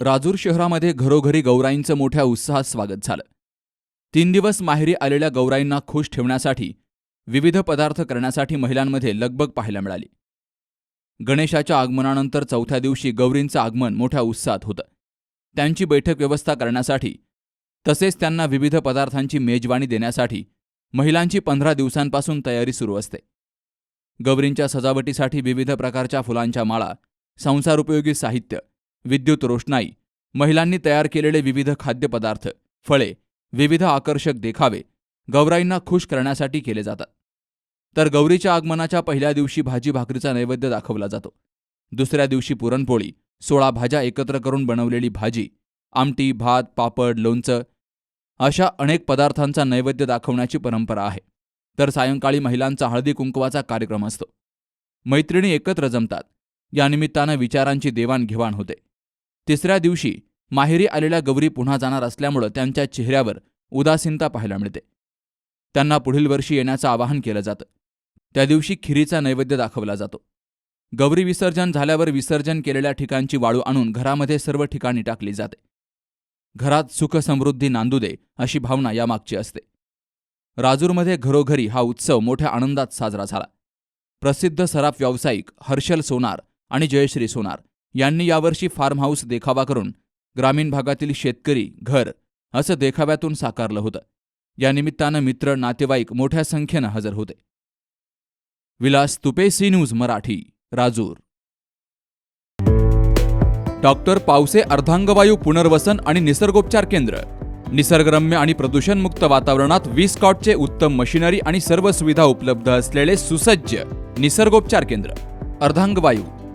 राजूर शहरामध्ये घरोघरी गौराईंचं मोठ्या उत्साहात स्वागत झालं. तीन दिवस माहेरी आलेल्या गौराईंना खुश ठेवण्यासाठी विविध पदार्थ करण्यासाठी महिलांमध्ये लगबग पाहायला मिळाली. गणेशाच्या आगमनानंतर चौथ्या दिवशी गौरींचं आगमन मोठ्या उत्साहात होतं. त्यांची बैठक व्यवस्था करण्यासाठी तसेच त्यांना विविध पदार्थांची मेजवानी देण्यासाठी महिलांची पंधरा दिवसांपासून तयारी सुरू असते. गौरींच्या सजावटीसाठी विविध प्रकारच्या फुलांच्या माळा संसारोपयोगी साहित्य विद्युत रोषणाई महिलांनी तयार केलेले विविध खाद्यपदार्थ फळे विविध आकर्षक देखावे गौराईंना खुश करण्यासाठी केले जातात. तर गौरीच्या आगमनाच्या पहिल्या दिवशी भाजी भाकरीचा नैवेद्य दाखवला जातो. दुसऱ्या दिवशी पुरणपोळी सोळा भाज्या एकत्र करून बनवलेली भाजी आमटी भात पापड लोणचं अशा अनेक पदार्थांचा नैवेद्य दाखवण्याची परंपरा आहे. तर सायंकाळी महिलांचा हळदी कुंकवाचा कार्यक्रम असतो. मैत्रिणी एकत्र जमतात. यानिमित्तानं विचारांची देवाणघेवाण होते. तिसऱ्या दिवशी माहेरी आलेल्या गौरी पुन्हा जाणार असल्यामुळं त्यांच्या चेहऱ्यावर उदासीनता पाहायला मिळते. त्यांना पुढील वर्षी येण्याचं आवाहन केलं जातं. त्या दिवशी खिरीचा नैवेद्य दाखवला जातो. गौरी विसर्जन झाल्यावर विसर्जन केलेल्या ठिकाणची वाळू आणून घरामध्ये सर्व ठिकाणी टाकली जाते. घरात सुख समृद्धी नांदू दे अशी भावना यामागची असते. राजूरमध्ये घरोघरी हा उत्सव मोठ्या आनंदात साजरा झाला. प्रसिद्ध सराफ व्यावसायिक हर्षल सोनार आणि जयश्री सोनार यांनी यावर्षी फार्म हाऊस देखावा करून ग्रामीण भागातील शेतकरी घर असं देखाव्यातून साकारलं होतं. या निमित्तानं मित्र नातेवाईक मोठ्या संख्येनं हजर होते. Vilas Tupe C news Marathi Rajur. Doctor Pawase अर्धांगवायू पुनर्वसन आणि निसर्गोपचार केंद्र. निसर्गरम्य आणि प्रदूषणमुक्त वातावरणात वीस कॉटचे उत्तम मशिनरी आणि सर्व सुविधा उपलब्ध असलेले सुसज्ज निसर्गोपचार केंद्र. अर्धांगवायू